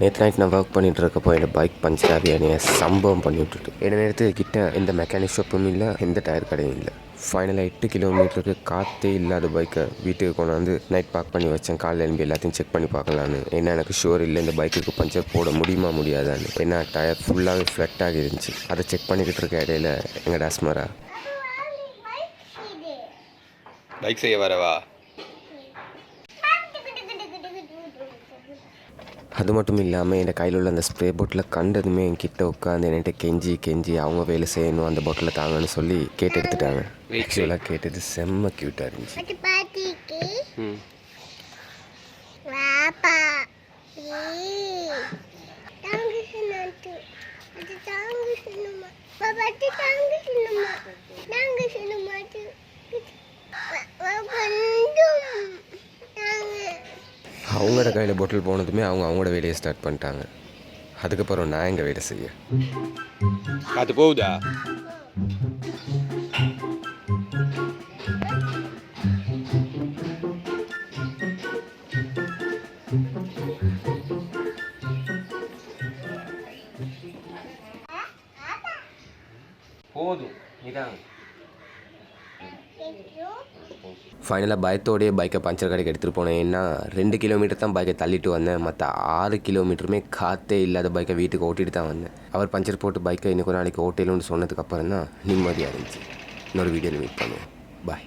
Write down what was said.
நேற்று நைட் நான் ஒர்க் பண்ணிட்டு இருக்கப்போ என்னோட பைக் பஞ்சர் ஆகி என்னைய சம்பவம் பண்ணி விட்டுட்டு. என்ன நேரத்து கிட்ட எந்த மெக்கானிக் ஷாப்பும் இல்லை எந்த டயர் கடையும் இல்லை. ஃபைனலாக எட்டு கிலோமீட்டருக்கு காற்றே இல்லாத பைக்கை வீட்டுக்கு கொண்டாந்து நைட் பார்க் பண்ணி வச்சேன். காலையில் எழும்பி எல்லாத்தையும் செக் பண்ணி பார்க்கலான்னு. என்ன எனக்கு ஷுவர் இல்லை இந்த பைக்குக்கு பஞ்சர் போட முடியுமா முடியாதான்னு. ஏன்னா டயர் ஃபுல்லாகவே ஃப்ளட் ஆகி இருந்துச்சு. அதை செக் பண்ணிக்கிட்டு இருக்க இடையில எங்கள் டாஸ்மரா பைக் செய்ய வரவா? அது மட்டும் இல்லாமல் என் கையில் உள்ள அந்த ஸ்ப்ரே பாட்டில் கண்டதுமே என் கிட்ட உட்காந்து என்கிட்ட கெஞ்சி கெஞ்சி அவங்க வேலை செய்யணும் அந்த பாட்டில் தாங்கன்னு சொல்லி கேட்டு எடுத்துட்டாங்க. ஆக்சுவலாக கேட்டது செம்ம க்யூட்டாக இருந்துச்சு. அது அவங்களோட கையில் பாட்டில் போனதுமே அவங்க அவங்களோட வேலையை ஸ்டார்ட் பண்ணிட்டாங்க. அதுக்கப்புறம் நான் எங்கள் வேலை செய்ய? காத்து போகுதா? போதும் இதாங்க. ஐயோ ஃபைனலாக பயத்தோடயே பைக்கை பஞ்சர் கடைக்கு எடுத்துகிட்டு போனேன். ஏன்னா ரெண்டு கிலோமீட்டர் தான் பைக்கை தள்ளிட்டு வந்தேன். மற்ற ஆறு கிலோமீட்டருமே காற்றே இல்லாத பைக்கை வீட்டுக்கு ஓட்டிட்டு தான் வந்தேன். அவர் பஞ்சர் போட்டு பைக்கை இன்னைக்கு ஒரு நாளைக்கு ஓட்டலுன்னு சொன்னதுக்கப்புறம் தான் நிம்மதியாக இருந்துச்சு. இன்னொரு வீடியோவில் மீட் பண்ணுவோம். பாய்